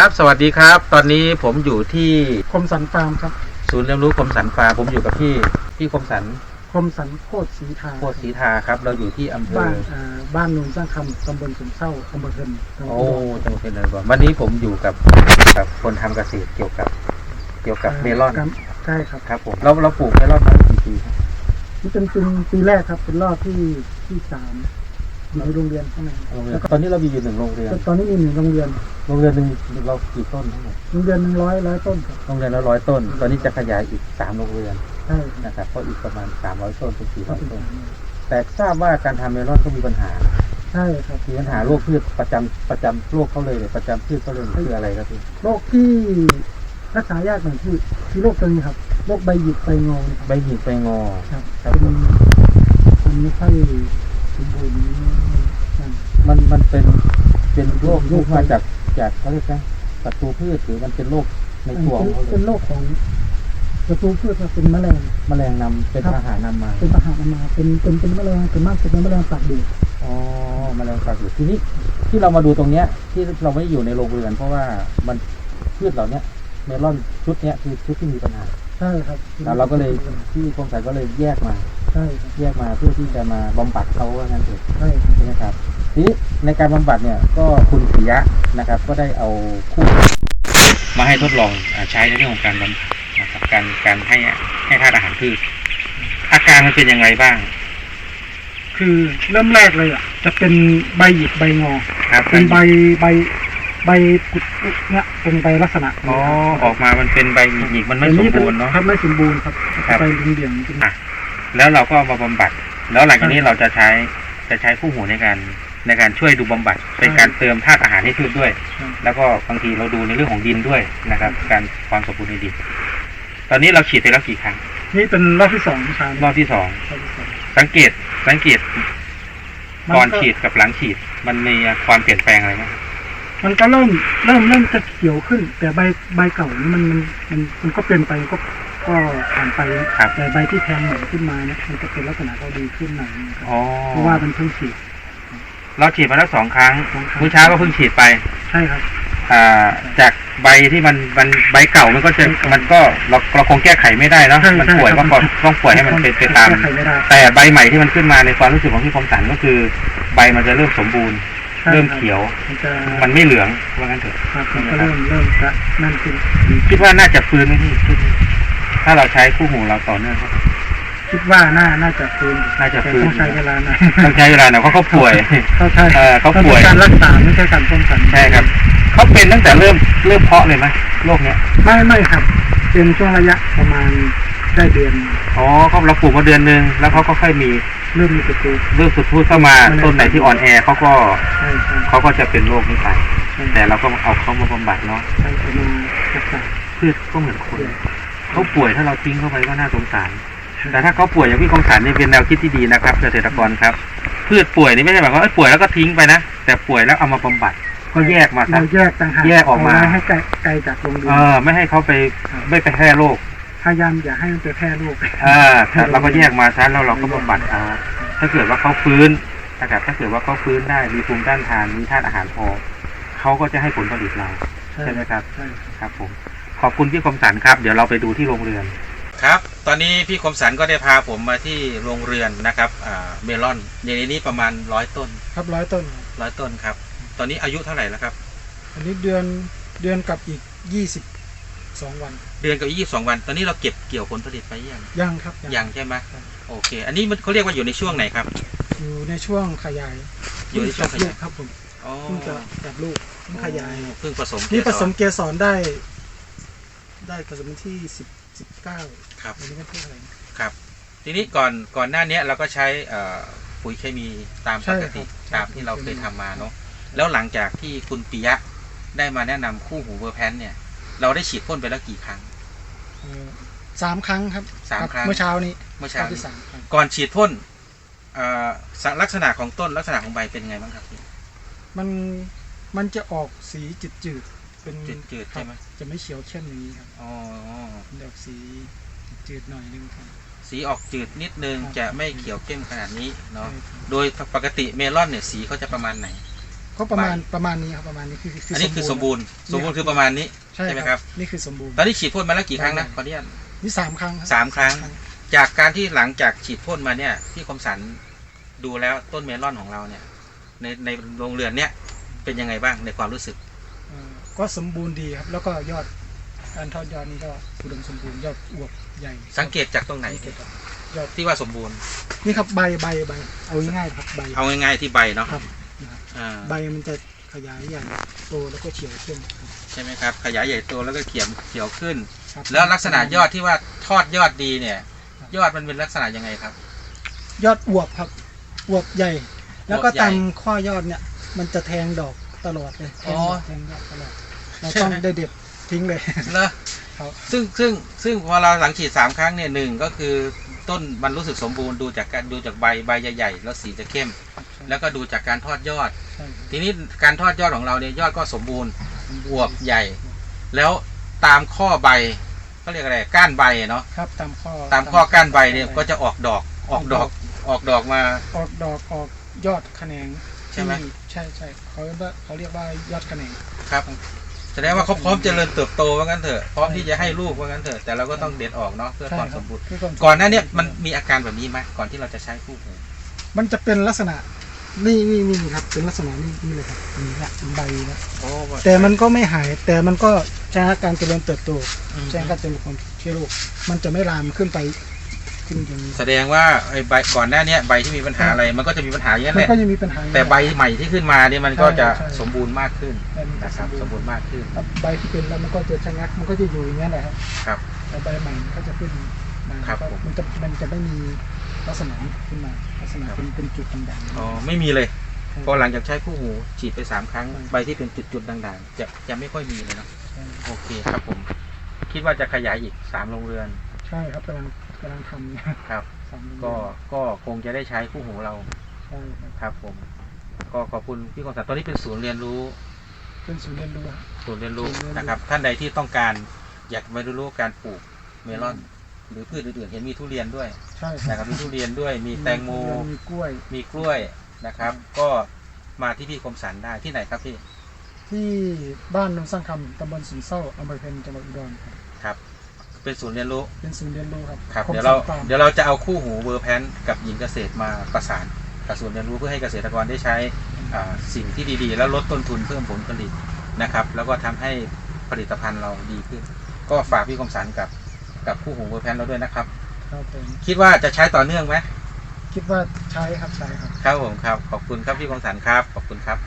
ครับ สวัสดีครับ ตอนนี้ผมอยู่ที่คมสันฟาร์มครับ ศูนย์เรียนรู้คมสันฟาร์มผมอยู่กับพี่พี่คมสันคมสันโคตรศรีทาโคตรศรีทาครับ เราอยู่ที่อำเภบ้าอนอ่าบ้านนูนสร้างคำตำบลสุนเศร้าอำเภอเทินจังหวัดโอ้อุดรจังหวัดเพชรบุรีวันนี้ผมอยู่กับกับคนทำเกษตรเกี่ยวกับ เกี่ยวกับเมลอนครับใช่ครับครับผมเราเราปลูกเมลอนมากี่ปีครับนี่เป็นปีปีแรกครับ เป็นรอบที่ที่สามอยู่ ในโรงเรียนข้างในโรงเรียแล้นวก็ตอนนี้เรามีอยู่หนึ่งโรงเรียน ตอนนี้มีหนึ่งโรงเรียน โรงเรียนหนึ่งเรากี่ต้นทั้งหมดโรงเรียนหนึ่งร้อยร้อยต้นครับโรงเรียนละร้อยต้น ตอนนี้จะขยายอีกสามโรงเรียนใช่ครับนะครับก็อีกประมาณสามร้อยต้นเป็นสี่ก็ร้อยเป็นต้น แต่ทราบว่าการทำเมลอนก็มีปัญหา ใช่ครับ มีปัญหาโรคพืชประจำประจำโรคเขาเลยเลยประจำพืชเขาเลยคืออะไรครับพี่ โรคที่รักษายากหน่อยคือคือโรคตัวนี้ครับ โรคใบหยิกใบงอนะครับใบหยิกใบงอครับครับเป็นมันไม่ค่อยสมบูรณ์นั่น มันมันเป็นเป็นโรคที่มาจากจากเขาเรียกนะศัตรูพืชหรือมันเป็นโรคในตัวของเขาเลเป็นยโรคของศัตรูพืชครับเป็นแมลง แมลงนำเป็นครับ อาหารนำมาเป็นปะหะมาเป็นเป็นเป็นแมลงเป็นมากจะเป็นแมลงปากดูดอ๋อแมลงปากอยู่ทีนี้ที่เรามาดูตรงเนี้ย ที่เราไม่ได้อยู่ในโรงเรือน เพราะว่ามันพืชเหล่าเนี้ยเมลอนชุดเนี้ยคือชุดที่มีปัญหาใช่ครับแล้วเราก็เลยที่กรมสายก็เลยแยกมา ใช่ครับแยกมาเพื่อที่จะมาบำบัดเขาว่างั้นเถอะใช่ครับใช่ไหมครับทีนี้ในการบำบัดเนี่ยก็คุณปิยะนะครับ ก็ได้เอาคู่มาให้ทดลองอาใช้ในเรื่องของการบำบัดนะครับการการให้ให้ธาตุอาหารพืชอาการมันเป็นยังไงบ้าง คือเริ่มแรกเลยอะ จะเป็นใบหยิกใบงอครับเป็นใบใบใบกุดเนี่ยเป็นใบลักษณะอ๋อออกมามันเป็นใบหยิกๆมันไม่สมบูรณ์เนาะครับไม่สมบูรณ์ครับครับใบเหลี่ยงๆเป็นอะ แล้วเราก็เอามาบำบัด แล้วหลังจากนี้เราจะใช้จะใช้คู่หูในการในการช่วยดูบำบัดเป็นการเติมธาตุอาหารให้พืชด้วย แล้วก็บางทีเราดูในเรื่องของดินด้วยนะครับ การความสมบูรณ์ในดินตอนนี้เราฉีดไปแล้วกี่ครั้ง นี่เป็นรอบที่สองครับรอบที่สองรอบที่สองสังเกตสังเกตมันก่อนฉีดกับหลังฉีด มันมีความเปลี่ยนแปลงอะไรไหมมันก็เริ่มเริ่มเริ่มจะเขียวขึ้น แต่ใบใบเก่านี่มันมันมันมันก็เป็นไปก็ ก็ผ่านไปนะครับแต่ใบที่แทงใหม่ขึ้นมาเนี่ยมันจะเป็นลักษณะเขาดีขึ้นหน่อยนึงครับอ๋อเพราะว่ามันเพิ่งฉีด เราฉีดมาแล้วสองครั้งสองครั้ง เมื่อเช้าก็เพิ่งฉีดไป ใช่ครับ อ่า จากใบที่มันมันใบเก่ามันก็จะมันก็เราเราคงแก้ไขไม่ได้เนาะใช่มันใช่ป่วยครัก็บต้องปล่อยให้มันเป็นไปตาม แก้ไขไม่ได้ แต่ใบใหม่ที่มันขึ้นมาในความรู้สึกของพี่คมสันก็คือ ใบมันจะเริ่มสมบูรณ์ ใช่เริ่มครับเขียว มันจะมันไม่เหลืองว่างั้นเถอะ ครับมันก็เริ่มเริ่มจะนั่นขึ้น คิดว่าน่าจะฟื้นไหมพี่ชุดนี้ ถ้าเราใช้คู่หูเราต่อเนื่องครับคิดว่าน่าน่าจะฟื้นน่าจะฟื้นแต่ต้องใช้เวลาหนะต้องใช้เวลาหน่อยเพราะเขาป่วยเขาใช่เออเขาป่วยต้องเป็นการรักษาไม่ใช่การป้องกันใช่ครับเขาเป็นตั้งแต่เริ่มเริ่มเพาะเลยไหมโรคเนี้ยไม่ไม่ครับ เป็นช่วงระยะประมาณได้เดือนอ๋อเขาเราปลูกมาเดือนหนึงแล้วเขาก็ค่อยมีเริ่มมีตะกูเริ่มสุดพูดเข้ามามันเลยต้นไหนที่อ่อนแอเขาก็ใช่ใช่เขาก็จะเป็นโรคนี้ไปใช่แต่เราก็เอาเขามาบำบัดเนาะใช่จะมารักษาพืชก็เหมือนคน เขาป่วยถ้าเราทิ้งเข้าไปก็น่าสงสาร แต่ถ้าเขาป่วยอย่างพี่คมสันนี่เป็นแนวคิดที่ดีนะครับเกษตรกรครับพืชป่วยนี่ไม่ใช่หมายความว่าเอ้ยป่วยแล้วก็ทิ้งไปนะแต่ป่วยแล้วเอามาบำบัดก็แยกมาซะเราแยกต่างหากแยกออกมาเไว้ให้ไกลไกลจากโรงเรียเอนอไม่ให้เขาไปไม่ไปแพร่โรคพยายามอย่าให้มันไปแพร่โรคอ่าครับเราก็แยกมาซะแล้วเราก็บำบัดเอาถ้าเกิดว่าเขาฟื้นนะครับถ้าเกิดว่าเขาฟื้นได้มีภูมิต้านทานมีธาตุอาหารพอเขาก็จะให้ผลผลิตเรา ใช่ไหมครับใช่ครับผม ขอบคุณพี่คมสันครับ เดี๋ยวเราไปดูที่โรงเรือน ครับ ตอนนี้พี่คมสันก็ได้พาผมมาที่โรงเรือนนะครับอ่าเมลอนในนี้ประมาณร้อยต้น ครับร้อยต้นร้อยต้นครับ ตอนนี้อายุเท่าไหร่แล้วครับ อันนี้เดือนเดือนกับอีกยี่สิบสองวัน เดือนกับยี่สิบสองวัน ตอนนี้เราเก็บเกี่ยวผลผลิตไปยังยังครับยังใช่ไหมครับโอเค อันนี้มันเขาเรียกว่าอยู่ในช่วงไหนครับ อยู่ในช่วงขยาย อยู่ในช่วงขยายเพิ่จับลูกครับผมอ๋อเพิ่งจะจับลูกเพิ่งขยายเพิ่งผสมนี่ผสมเกสรเกสรได้ ได้ผสมวันที่สิบสิบเก้าครับอันนี้ไม่พูดอะไรครับ ทีนี้ก่อนก่อนหน้าเนี้ยเราก็ใช้เอ่อปุ๋ยเคมีตามใช่ปครักบติใช่ตามที่เราปุ๋เคยยเคมีทำมาเนาะแล้วหลังจากที่คุณปิยะได้มาแนะนำคู่หูเวอร์แพนเนี่ย เราได้ฉีดพ่นไปแล้วกี่ครั้ง เอ่อสามครั้งครับสามครับครั้ง เมื่อเช้านี้เมื่อคเช้ารั้งที่นี้สามครับก่อนฉีดพ่นเอ่อสลักษณะของต้นลักษณะของใบเป็นไงบ้างครับพี่มันมันจะออกสีจืดจืดๆ เป็นจืดๆครับใช่ไหมจะไม่เขียวเข้มอย่างนี้ครับอ๋อมันจะออกสีจืดๆหน่อยนึงครับ สีออกจืดนิดนึงครับ จะไม่เขียวเข้มขนาดนี้เนาะ ใช่ครับโดยปกติเมลอนเนี่ยสีเขาจะประมาณไหน ก็ประมาณประมาณนี้ครับประมาณนี้คืออันนี้คือสมบูรณ์ สมบูรณ์คือประมาณนี้ ใช่ใช่ไหมคครัรับบนี่คือสมบูรณ์ตอนนี้ฉีดพ่นมาแล้วกี่ครั้งนะขออนุญาตนี่สามครั้งครับสามครั้ง จากการที่หลังจากฉีดพ่นมาเนี่ยพี่คมสันดูแล้วต้นเมลอนของเราเนี่ย ในในโรงเรือนเนี่ยเป็นยังไงบ้างในความรู้สึกเอ่อ ก็สมบูรณ์ดีครับ แล้วก็ยอดการทอดยอดนี่ก็อุดมสมบูรณ์ยอดอวบใหญ่สังเกตจากตรงไหนสังเกตครับยอดที่ว่าสมบูรณ์ นี่ครับใบใบใบ เอาง่ายๆครับใบเอาง่ายๆที่ใบเนาะครับนะครับอ่าใบมันจะขยายใหญ่โตแล้วก็เฉียวเข้มครับ ใช่ไหมครับ ขยายใหญ่โตแล้วก็เขียมเขียวขึ้น ครับแล้วลักษณะยอดที่ว่าทอดยอดดีเนี่ยยอดมันเป็นลักษณะยังไงครับ ยอดอวบครับอวบใหญ่ แล้วก็อวบใหญ่ ตามข้อยอดเนี่ย มันจะแทงดอก ตลอดเลยแทงดอกอ๋อแทงยอดตลอดเราใช่ต้องไหมได้เด็ดทิ้งเลย เหรอครับ ซึ่งซึ่งซึ่งพอเราหลังฉีดสามครั้งเนี่ยหนึ่งก็คือต้นมันรู้สึกสมบูรณ์ดูจากการดูจากใบใบใหญ่ๆแล้วสีจะเข้ม แล้วก็ดูจากการทอดยอด ใช่ทีนี้การทอดยอดของเราเนี่ยยอดก็สมบูรณ์อวบใหญ่ แล้วตามข้อใบเขาเรียกอะไรก้านใบเนาะครับตามข้อตามข้อก้านใบเนี่ยก็จะออกดอกออกดอกออกดอกมา ออกดอกออกยอดแขนง ใช่ไหมที่ใช่ใช่เขาเรียกว่าเขาเรียกว่ายอดแขนงครับแสดงว่าเขาพร้อมเจริญเติบโตว่างั้นเถอะพร้อมที่จะให้ลูกว่างั้นเถอะแต่เราก็ต้องเด็ดออกเนาะเพื่อความสมบูรณ์คือความก่อนหน้าเนี้มันมีอาการแบบนี้ไหมก่อนที่เราจะใช้คู่หูมันจะเป็นลักษณะนี่นี่นี่ครับเป็นลักษณะนี่นี่เลยครับนี่ละเป็นใบนะโอ้แต่มันก็ไม่หายแต่มันก็ช้าการเจริญเติบโตอืมช้าการเจริญของเชื้อโรคมันจะไม่ลามขึ้นไป ขึ้นอย่างนี้แสดงว่าไอ้ใบก่อนหน้าเนี้ยใบที่มีปัญหาอะไร มันก็จะมีปัญหาอย่างนั้นมัแหนละก็ยังมีปัญหาอยู่แต่ใบใหม่ที่ขึ้นมาเนี่ยมันก็จะใช่ใช่สมบูรณ์มากขึ้นใช่มันจะนะครับสสมมบูบูรรณ์ณ์มากขึ้น ครับใบที่เป็นแล้วมันก็จะชะงักมันก็จะอยู่อย่างนี้ยแหละครับครับแต่ใบใหม่มันก็จะขึ้นมาครับก็ผม มันจะมันจะไม่มีลักษณะนี้ขึ้นมาลักษณะเป็นเป็นจุดด่างๆ อ๋อไม่มีเลยใช่พอหลังจากใช้คู่หูฉีดไปสามครั้งใช่ใบที่เป็นจุดๆด่างๆ จะจะไม่ค่อยมีเลยเนาะใช่โอเคครับผม คิดว่าจะขยายอีกสามโรงเรือน ใช่ครับกำลัง กำลังทำเนี่ยครับ สามเดือนก็ก็คงจะได้ใช้คู่หูเราใช่ครับครับผม ก็ขอบคุณพี่คมสันตอนนี้เป็นศูนย์เรียนรู้ เป็นศูนย์เรียนรู้ครับ ศูนย์เรียนรู้ศูนย์เรียนรู้ นะครับ ท่านใดที่ต้องการอยากมาเรียนรู้การปลูกเมลอน หรือพืชอื่นๆเห็นมีทุเรียนด้วยใช่นะครับมีทุเรียนด้วยมีแตงโม มีกล้วย มีกล้วยนะครับ ก็มาที่พี่คมสันได้ที่ไหนครับพี่ที่บ้านนนสร้างคำตำบลสุนเศร้าอำเภอเพนจังหวัดอุดรครับครับ เป็นศูนย์เรียนรู้ เป็นศูนย์เรียนรู้ครับครับคมเดี๋ยวเราสันฟร์มเดี๋ยวเราจะเอาคู่หูเวอร์แพนกับหญิงเกษตรมาประสานกับศูนย์เรียนรู้เพื่อให้เกษตรกรได้ใช้อ่าสิ่งที่ดีๆ แล้วลดต้นทุนเพิ่มผลผลิตนะครับ แล้วก็ทำให้ผลิตภัณฑ์เราดีขึ้น ก็ฝากพี่คมสันกับกับคู่หูเวอร์แพนเราด้วยนะครับครับผมคิดว่าจะใช้ต่อเนื่องไหมคิดว่าใช้ครับใช้ครับครับผมครับขอบคุณครับพี่คมสันครับขอบคุณครับ